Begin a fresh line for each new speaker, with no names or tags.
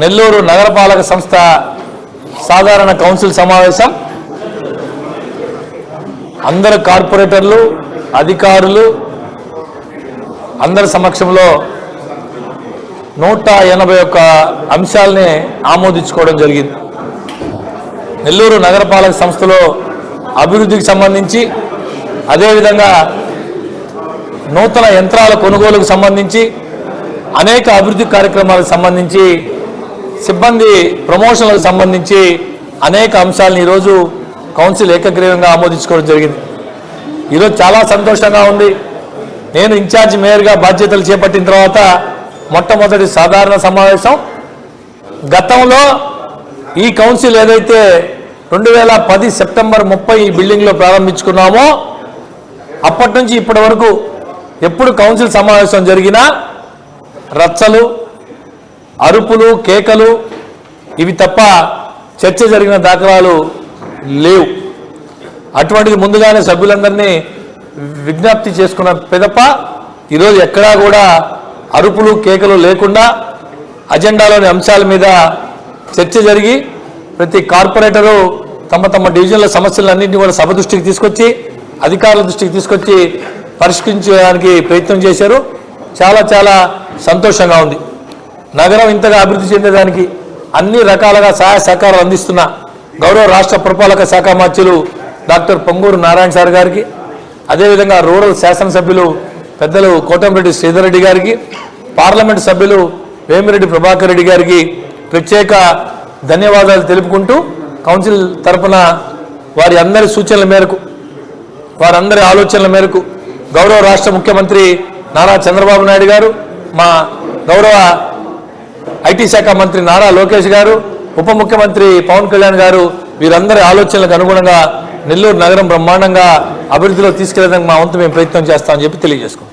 నెల్లూరు నగరపాలక సంస్థ సాధారణ కౌన్సిల్ సమావేశం. అందరు కార్పొరేటర్లు అధికారులు అందరి సమక్షంలో నూట ఎనభై ఒక్క అంశాలని ఆమోదించుకోవడం జరిగింది. నెల్లూరు నగరపాలక సంస్థలో అభివృద్ధికి సంబంధించి అదేవిధంగా నూతన యంత్రాల కొనుగోలుకు సంబంధించి అనేక అభివృద్ధి కార్యక్రమాలకు సంబంధించి సిబ్బంది ప్రమోషన్లకు సంబంధించి అనేక అంశాలను ఈరోజు కౌన్సిల్ ఏకగ్రీవంగా ఆమోదించుకోవడం జరిగింది. ఈరోజు చాలా సంతోషంగా ఉంది. నేను ఇన్ఛార్జ్ మేయర్గా బాధ్యతలు చేపట్టిన తర్వాత మొట్టమొదటి సాధారణ సమావేశం. గతంలో ఈ కౌన్సిల్ ఏదైతే రెండు వేల పది సెప్టెంబర్ ముప్పై ఈ బిల్డింగ్లో ప్రారంభించుకున్నామో అప్పటి నుంచి ఇప్పటి వరకు ఎప్పుడు కౌన్సిల్ సమావేశం జరిగినా రచ్చలు అరుపులు కేకలు ఇవి తప్ప చర్చ జరిగిన దాఖలాలు లేవు. అటువంటిది ముందుగానే సభ్యులందరినీ విజ్ఞప్తి చేసుకున్న పెదప ఈరోజు ఎక్కడా కూడా అరుపులు కేకలు లేకుండా అజెండాలోని అంశాల మీద చర్చ జరిగి ప్రతి కార్పొరేటరు తమ తమ డివిజన్ల సమస్యలన్నింటినీ కూడా సభ దృష్టికి తీసుకొచ్చి అధికారుల దృష్టికి తీసుకొచ్చి పరిష్కరించడానికి ప్రయత్నం చేశారు. చాలా చాలా సంతోషంగా ఉంది. నగరం ఇంతగా అభివృద్ధి చెందేదానికి అన్ని రకాలుగా సహాయ సహకారాలు అందిస్తున్న గౌరవ రాష్ట్ర పురపాలక శాఖ మంత్రులు డాక్టర్ పొంగూరు నారాయణ సార్ గారికి అదేవిధంగా రూరల్ శాసనసభ్యులు పెద్దలు కోటంరెడ్డి శ్రీధర్ రెడ్డి గారికి పార్లమెంట్ సభ్యులు వేమిరెడ్డి ప్రభాకర్ రెడ్డి గారికి ప్రత్యేక ధన్యవాదాలు తెలుపుకుంటూ కౌన్సిల్ తరపున వారి అందరి సూచనల మేరకు వారందరి ఆలోచనల మేరకు గౌరవ రాష్ట్ర ముఖ్యమంత్రి నారా చంద్రబాబు నాయుడు గారు మా గౌరవ ఐటీ శాఖ మంత్రి నారా లోకేష్ గారు ఉప ముఖ్యమంత్రి పవన్ కళ్యాణ్ గారు వీరందరి ఆలోచనలకు అనుగుణంగా నెల్లూరు నగరం బ్రహ్మాండంగా అభివృద్ధిలో తీసుకెళ్ళేందుకు మా వంతు మేము ప్రయత్నం చేస్తామని చెప్పి తెలియజేసుకుంటాం